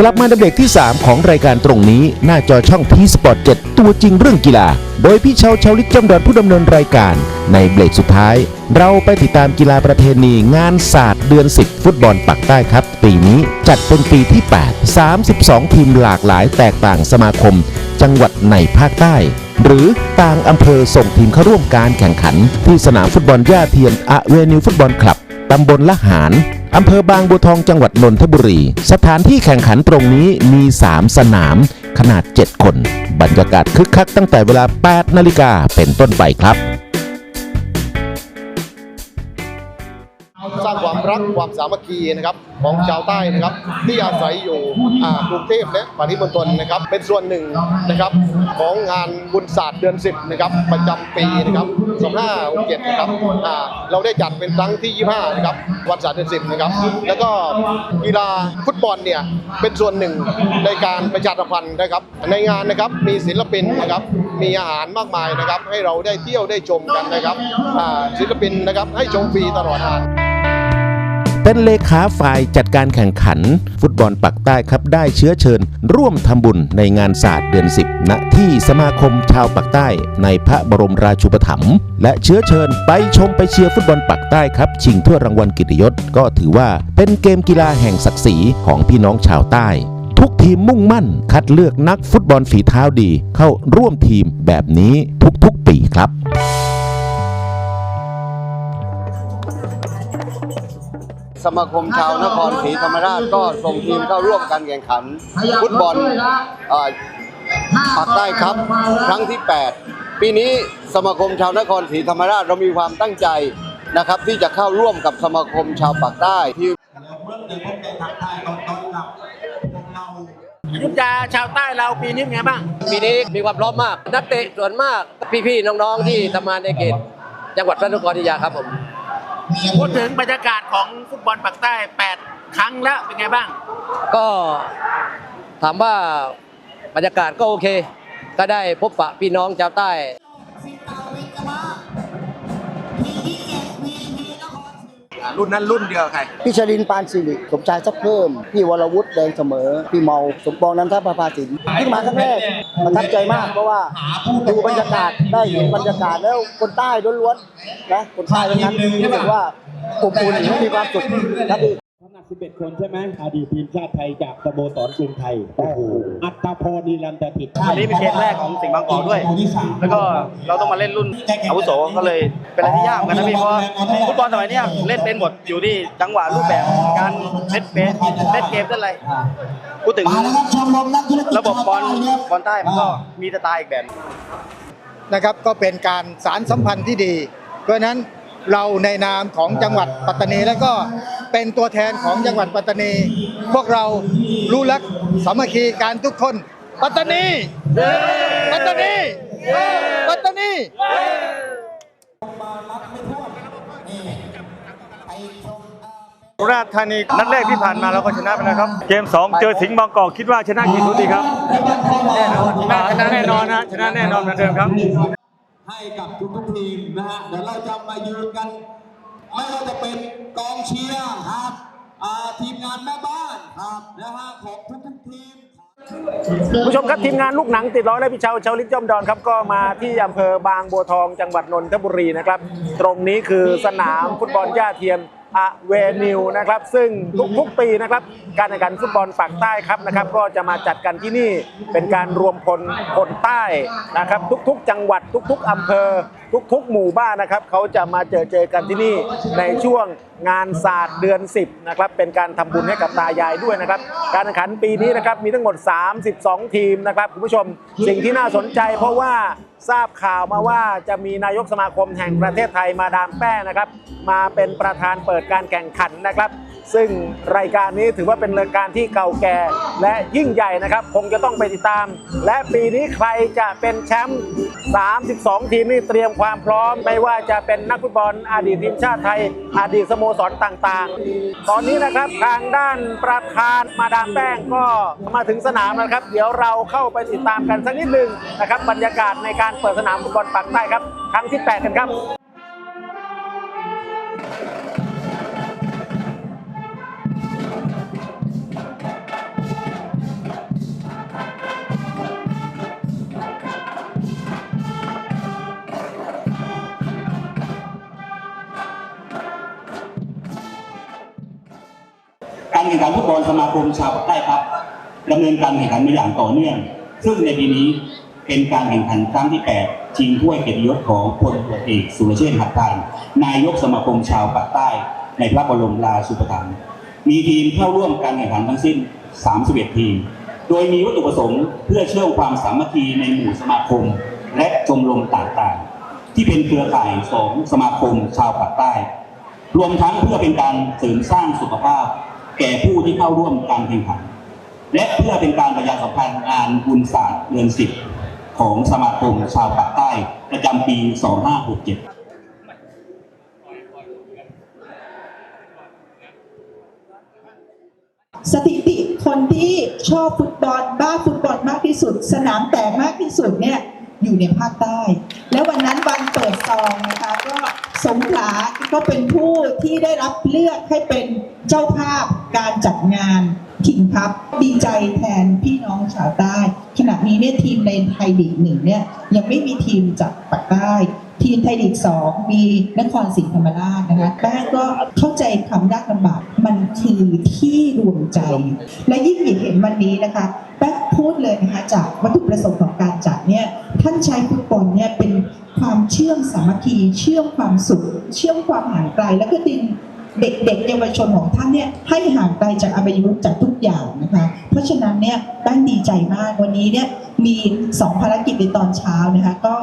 กลับมาในเบรกที่ 3 ของรายการตรงนี้ หน้าจอช่องทีสปอร์ต7ตัวจริงเรื่องกีฬา โดยพี่เชาชาวลิตจำดอนผู้ดำเนินรายการ ในเบรกสุดท้าย เราไปติดตามกีฬาประเพณีงานศาสตร์เดือน 10 ฟุตบอลปักใต้ครับ ปีนี้จัดเป็นปีที่ 8 32 ทีมหลากหลายแตกต่างสมาคม จังหวัดในภาคใต้ หรือต่างอำเภอส่งทีมเข้าร่วมการแข่งขัน ที่สนามฟุตบอลย่าเทียนอเวนิวฟุตบอลคลับตำบลละหาร อำเภอบางบัวทองจังหวัดนนทบุรี สถานที่แข่งขันตรงนี้มี 3 สนาม ขนาด 7 คน บรรยากาศคึกคักตั้งแต่เวลา 8 นาฬิกาเป็นต้นไปครับ รักความสามัคคีนะครับของชาวใต้นะครับ ที่อาศัยอยู่กรุงเทพและปริมณฑลนะครับ เป็นส่วนหนึ่งนะครับของงานบุญศาสตร์เดือน 10นะครับประจำปีนะครับ2567นะครับเราได้จัดเป็นครั้งที่ 25นะครับวันศาสตร์เดือน10นะครับแล้วก็กีฬาฟุตบอลเนี่ยเป็นส่วนหนึ่งในการประชาสัมพันธ์นะครับ ในงานนะครับมีศิลปินนะครับมีอาหารมากมายนะครับ ให้เราได้เที่ยวได้ชมกันนะครับศิลปินนะครับให้ชมฟรีตลอดงาน เป็นเลขาฝ่ายจัดการแข่งขัน ฟุตบอลปักใต้ครับได้เชื้อเชิญ ร่วมทำบุญในงานศาสตร์เดือน 10 ณ ที่สมาคมชาวปักใต้ ในพระบรมราชูปถัมภ์และเชื้อเชิญไปชมไปเชียร์ฟุตบอลปักใต้ครับชิงถ้วยรางวัลกิตยศก็ถือว่าเป็นเกมกีฬาแห่งศักดิ์ศรีของพี่น้องชาวใต้ทุกทีมมุ่งมั่นคัดเลือกนักฟุตบอลฝีเท้าดี เข้าร่วมทีมแบบนี้ทุกๆปีครับ สมาคมชาวนครศรีธรรมราชก็ส่งทีมเข้าร่วมการแข่งขันฟุตบอลเอ่อภาคใต้ครับครั้งที่ 8 ปีนี้สมาคมชาวนครศรีธรรมราชเรามีความตั้งใจนะครับ ที่จะเข้าร่วมกับสมาคมชาวปากใต้ที่ยุทธยาชาวใต้เราปีนี้เป็นไงบ้างปีนี้มีความพร้อมมาก นักเตะส่วนมากพี่ๆน้องๆที่ทำงานในเขตจังหวัดพระนครศรีอยุธยาครับผม พูดถึงบรรยากาศของฟุตบอลปักใต้ 8 ครั้งแล้วเป็นไงบ้าง ก็ถามว่าบรรยากาศก็โอเค ก็ได้พบปะพี่น้องชาวใต้ รุ่นนั้นรุ่นเดียวใคร พี่ชลินปานสิริสมชายสักเพิ่ม พี่วรวุฒิแดงเสมอ พี่เมา สมปองนันทประภาสินเพิ่งมาครั้งแรกประทับใจมาก เพราะว่าดูบรรยากาศได้เห็นบรรยากาศแล้วคนใต้ล้วนๆนะคนใต้ทั้งนั้นรู้สึกว่าอบอุ่นและมีความสุขครับพี่น้ำหนัก 11 คนใช่ไหมอดีตทีมชาติไทยจากสโมสรกรุงไทย โอ้โห อัตตาพรนิรันดร์ติดอันนี้เป็นเกมแรกของสิงห์บางกอกด้วย แล้วก็เราต้องมาเล่นรุ่นอาวุโสก็เลยเป็นอะไรที่ยากเหมือนกันนะพี่เพราะว่าฟุตบอลสมัยเนี้ยเล่นเป็นหมดอยู่ที่จังหวะรูปแบบการเล่นเปเล่นเกมเล่นอะไรพูดถึงระบบบอลบอลใต้มันก็มีสไตล์อีกแบบนะครับก็เป็นการสารสัมพันธ์ที่ดี เพราะฉะนั้นเราในนามของจังหวัดปัตตานีแล้วก็ เป็นตัวแทนของจังหวัดปัตตานี พวกเรารู้รักสามัคคีการทุกคน ปัตตานี ปัตตานี ปัตตานีสุราษฎร์ธานีนัดแรกที่ผ่านมาเราก็ชนะไปแล้วครับ เกม 2 เจอสิงห์บางกอกคิดว่าชนะกี่ศูนย์ดีครับ แน่นอนแน่นอนนะชนะแน่นอนเหมือนเดิมครับ ให้กับทุกๆทีมนะฮะเดี๋ยวเราจะมายืนกัน ไม่ว่าจะเป็น กองเชียร์ครับอ่าทีมงานแม่บ้านครับนะฮะของทุกๆทีมผู้ชมครับทีมงานลูกหนังติดร้อยและพี่เชาชาวลิศย่อมดอนครับก็มาที่อำเภอบางบัวทองจังหวัดนนทบุรีนะครับ ตรงนี้คือสนามฟุตบอลย่าเทียมอเวนิวนะครับซึ่งทุกๆปีนะครับการแข่งขันฟุตบอลปากใต้ครับนะครับ ก็จะมาจัดกันที่นี่เป็นการรวมพลคนใต้นะครับ ทุกๆ จังหวัดทุก ๆอำเภอทุกๆ หมู่บ้านนะครับเขาจะมาเจอเจอกันที่นี่ในช่วงงานศาสตร์เดือน 10นะครับเป็นการทำบุญให้กับตายายด้วยนะครับการแข่งขันปีนี้นะครับมีทั้งหมด 32 ทีมนะครับคุณผู้ชมสิ่งที่น่าสนใจ เพราะว่าทราบข่าวมาว่าจะมีนายกสมาคมแห่งประเทศไทยมาดามแป้นะครับมาเป็นประธานเปิดการแข่งขันนะครับ ซึ่งรายการนี้ถือว่าเป็นรายการที่เก่าแก่และยิ่งใหญ่นะครับ คงจะต้องไปติดตาม และปีนี้ใครจะเป็นแชมป์ 32 ทีมนี่เตรียมความพร้อม ไม่ว่าจะเป็นนักฟุตบอลอดีตทีมชาติไทย อดีตสโมสรต่างๆ ตอนนี้นะครับทางด้านประธานมาดามแป้งก็มาถึงสนามแล้วครับ เดี๋ยวเราเข้าไปติดตามกันสักนิดหนึ่งนะครับบรรยากาศในการเปิดสนามฟุตบอลปากใต้ครับครั้งที่ 8 กันครับ การแข่งขันฟุตบอลสมาคมชาวปากใต้ครับดำเนินการแข่งขันมาอย่างต่อเนื่อง ซึ่งในปีนี้เป็นการแข่งขันครั้งที่ 8 ชิงถ้วยเกียรติยศของพลตำรวเอกสุรเชษฐ์หักพานนายกสมาคมชาวปากใต้ ในพระบรมราชูปถัมภ์มีทีมเข้าร่วมการแข่งขันทั้งสิ้น 31 ทีม โดยมีวัตถุประสงค์เพื่อเชื่อมความสามัคคีในหมู่สมาคม และชมรมต่างๆ ที่เป็นเครือข่ายของสมาคมชาวปากใต้ รวมทั้งเพื่อเป็นการเสริมสร้างสุขภาพ แก่ผู้ที่เข้าร่วมการแข่งขัน และเพื่อเป็นการประชาสัมพันธ์งานบุญศาสตร์เดือนสิบของสมาคมชาวปากใต้ประจำปี 2567สถิติคนที่ชอบฟุตบอลบ้าฟุตบอลมากที่สุด สนามแตกมากที่สุดเนี่ยอยู่ในภาคใต้ แล้ววันนั้นวัน ปิดซองนะคะก็สงขลาก็เป็นผู้ที่ได้รับเลือกให้เป็นเจ้าภาพการจัดงานคิงคัพดีใจแทนพี่น้องชาวใต้ ขณะนี้เนี่ยทีมในไทยลีกหนึ่งเนี่ยยังไม่มีทีมจากปากใต้ ทีมไทยลีกสองมีนครศรีธรรมราชนะคะแป้งก็เข้าใจความยากลำบากมันคือที่รวมใจ และยิ่งเห็นวันนี้นะคะแป้งพูดเลยนะคะจากวัตถุประสงค์ของการจัดเนี่ยท่านใช้ฟุตบอลเนี่ยเป็น ความเชื่อมสามัคคีเชื่อมความสุข เชื่อมความห่างไกล แล้วก็ดึงเด็กๆเยาวชนของท่านเนี่ยให้ห่างไกลจากอบายมุขจากทุกอย่างนะคะ เพราะฉะนั้นเนี่ยแป้งดีใจมากวันนี้เนี่ยมีสองภารกิจในตอนเช้านะคะ ก็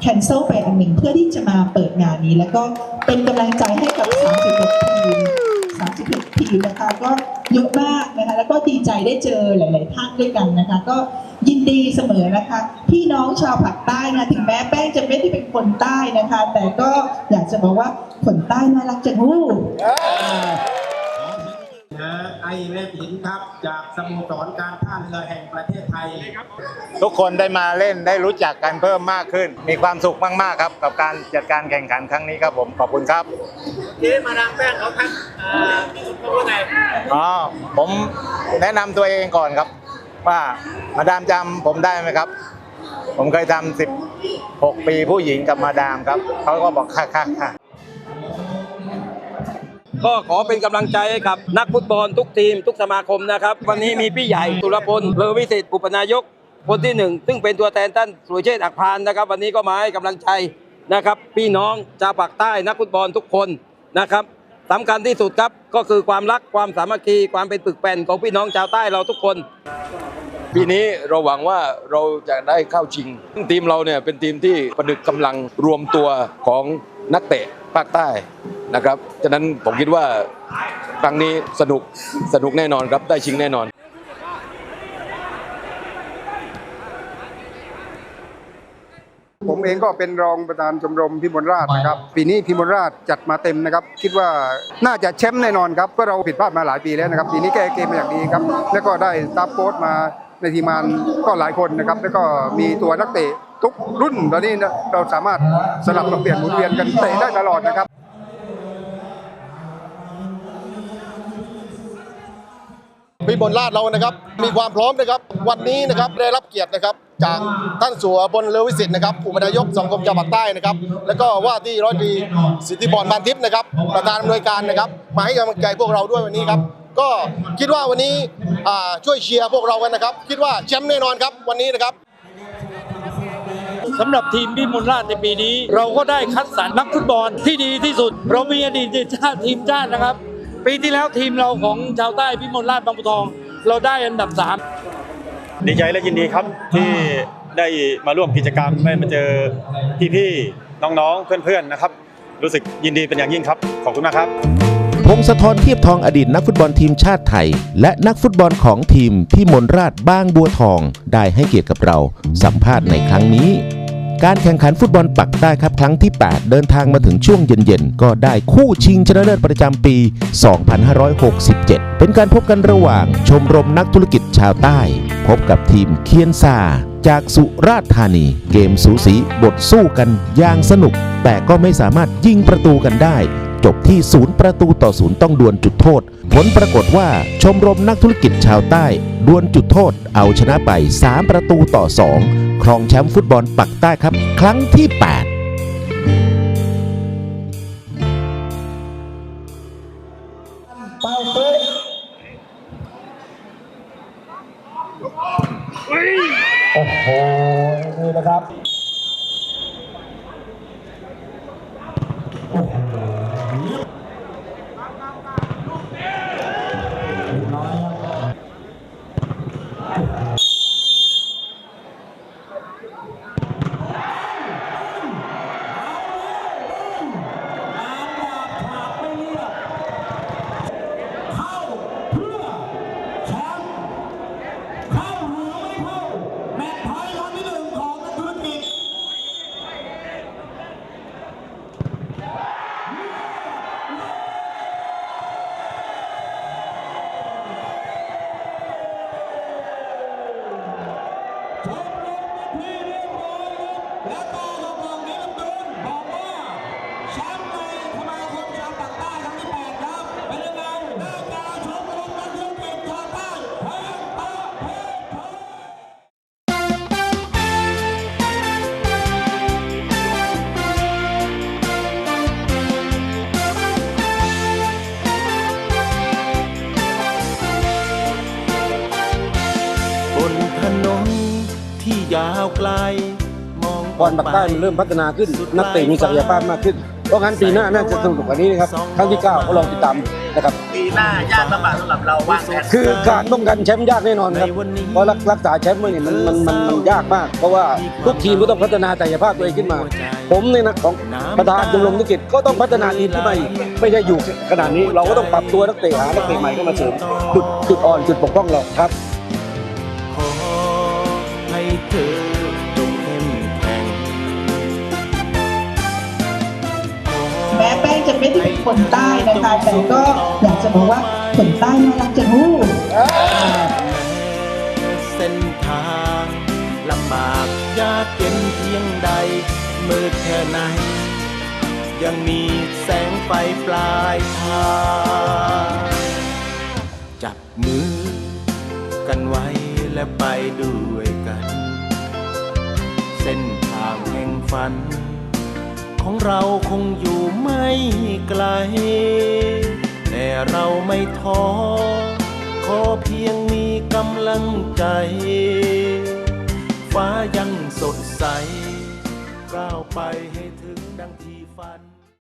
แคนเซิลไปอันหนึ่งเพื่อที่จะมาเปิดงานนี้ แล้วก็เป็นกำลังใจให้กับ36ทีม36ทีม นะคะก็เยอะมากนะคะแล้วก็ดีใจได้เจอหลาย ๆ ท่านด้วยกันนะคะ ก็ยินดีเสมอนะคะ พี่น้องชาวภาคใต้นะถึงแม้แป้งจะไม่ได้เป็นคนใต้นะคะ แต่ก็อยากจะบอกว่าคนใต้น่ารักจังหู้ นะไอเวฟหินครับ จากสโมสรการท่าเรือแห่งประเทศไทย ทุกคนได้มาเล่นได้รู้จักกันเพิ่มมากขึ้น มีความสุขมากๆครับ กับการจัดการแข่งขันครั้งนี้ครับผมขอบคุณครับที่มาดามแป้งเขาทักพี่สมพงษ์ว่าไงอ๋อผมแนะนำตัวเองก่อนครับ ว่ามาดามจำผมได้ไหมครับ ผมเคยทำสิบหกปีผู้หญิงกับมาดามครับเขาก็บอกค่ะค่ะค่ะ ก็ขอเป็นกำลังใจกับนักฟุตบอลทุกทีม ทุกสมาคมนะครับ วันนี้มีพี่ใหญ่สุรพลเลอวิสิตอุปนายกคนที่หนึ่งซึ่งเป็นตัวแทนท่านสุรเชษฐ์อักพานนะครับ วันนี้ก็มาให้กำลังใจนะครับ พี่น้องชาวปากใต้นักฟุตบอลทุกคนนะครับสำคัญที่สุดครับก็คือความรักความสามัคคีความเป็นปึกแผ่นของพี่น้องชาวใต้เราทุกคน ปีนี้เราหวังว่าเราจะได้เข้าชิง ทีมเราเนี่ยเป็นทีมที่ประดึกกำลังรวมตัวของนักเตะภาคใต้ นะครับฉะนั้นผมคิดว่าครั้งนี้สนุกสนุกแน่นอนครับได้ชิงแน่นอนผมเองก็เป็นรองประธานชมรมพิมลราชนะครับ ปีนี้พิมลราชจัดมาเต็มนะครับ คิดว่าน่าจะแชมป์แน่นอนครับก็เราผิดพลาดมาหลายปีแล้วนะครับ ปีนี้แก้เกมมาอย่างดีครับ แล้วก็ได้สตาฟโค้ชมาในทีมงานก็หลายคนนะครับ แล้วก็มีตัวนักเตะทุกรุ่นตอนนี้นะเราสามารถสลับสับเปลี่ยนหมุนเวียนกันเตะได้ตลอดนะครับ พิบลาชเรานะครับ มีความพร้อมนะครับ วันนี้นะครับได้รับเกียรตินะครับจากท่านสัวบนเลอวิสิตนะครับอุปนายกสังคมจังหวัดใต้นะครับ แล้วก็ว่าที่ร้อยตรีสิทธิพรบานทิพย์นะครับประธานอำนวยการนะครับ มาให้กำลังใจพวกเราด้วยวันนี้ครับ ก็คิดว่าวันนี้ช่วยเชียร์พวกเรากันนะครับ คิดว่าแชมป์แน่นอนครับวันนี้นะครับสำหรับทีมพิมลราชในปีนี้ เราก็ได้คัดสรรนักฟุตบอลที่ดีที่สุด เรามีอดีตชาติทีมชาตินะครับ ปีที่แล้วทีมเราของชาวใต้พิมลราชบางบัวทอง เราได้อันดับ3ดีใจและยินดีครับที่ได้มาร่วมกิจกรรมได้มาเจอพี่ๆน้องๆเพื่อนๆนะครับ รู้สึกยินดีเป็นอย่างยิ่งครับ ขอบคุณมากครับ พงศธรเทียบทองอดีตนักฟุตบอลทีมชาติไทย และนักฟุตบอลของทีมพี่มนราชบ้างบัวทอง ได้ให้เกียรติกับเราสัมภาษณ์ในครั้งนี้ การแข่งขันฟุตบอลปักใต้ครับครั้งที่ 8 เดินทางมาถึงช่วงเย็นๆ ก็ได้คู่ชิงชนะเลิศประจำปี 2567 เป็นการพบกันระหว่างชมรมนักธุรกิจชาวใต้ พบกับทีมเคียนซาจากสุราษฎร์ธานี เกมสูสีบทสู้กันอย่างสนุก แต่ก็ไม่สามารถยิงประตูกันได้ จบที่ศูนย์ประตูต่อศูนย์ต้องดวลจุดโทษ ผลปรากฏว่าชมรมนักธุรกิจชาวใต้ดวลจุดโทษเอาชนะไป 3 ประตูต่อ 2 ครองแชมป์ฟุตบอลปักใต้ครับ ครั้งที่ 8 บอลปากใต้มันเริ่มพัฒนาขึ้น นักเตะมีศักยภาพมากขึ้น เพราะงั้นปีหน้าน่าจะสนุกกว่านี้นะครับ ครั้งที่9ก็ลองติดตามนะครับปีหน้ายากลำบากสำหรับเราวางแผนคือการป้องกันแชมป์ยากแน่นอนครับเพราะรักรักษาแชมป์ไว้เนี่ยมันมันมันมันยากมาก เพราะว่าทุกทีมก็ต้องพัฒนาศักยภาพตัวเองขึ้นมา ผมเนี่ยนะของประธานชมรมธุรกิจก็ต้องพัฒนาทีมขึ้นมาอีกไม่ใช่อยู่ขนาดนี้เราก็ต้องปรับตัวนักเตะหานักเตะใหม่เข้ามาเสริมจุดจุดอ่อนจุดบกพร่องเราครับ คนใต้นะคะแต่ก็อยากจะบอกว่าคนใต้น่ารักจังหู้เส้นทางลำบากยากเย็นเพียงใดมืดแค่ไหน ยังมีแสงไฟปลายทางจับมือกันไว้และไปด้วยกัน เส้นทางแห่งฝัน ของเราคงอยู่ไม่ไกล แต่เราไม่ท้อ ขอเพียงมีกำลังใจ ฟ้ายังสดใส ก้าวไปให้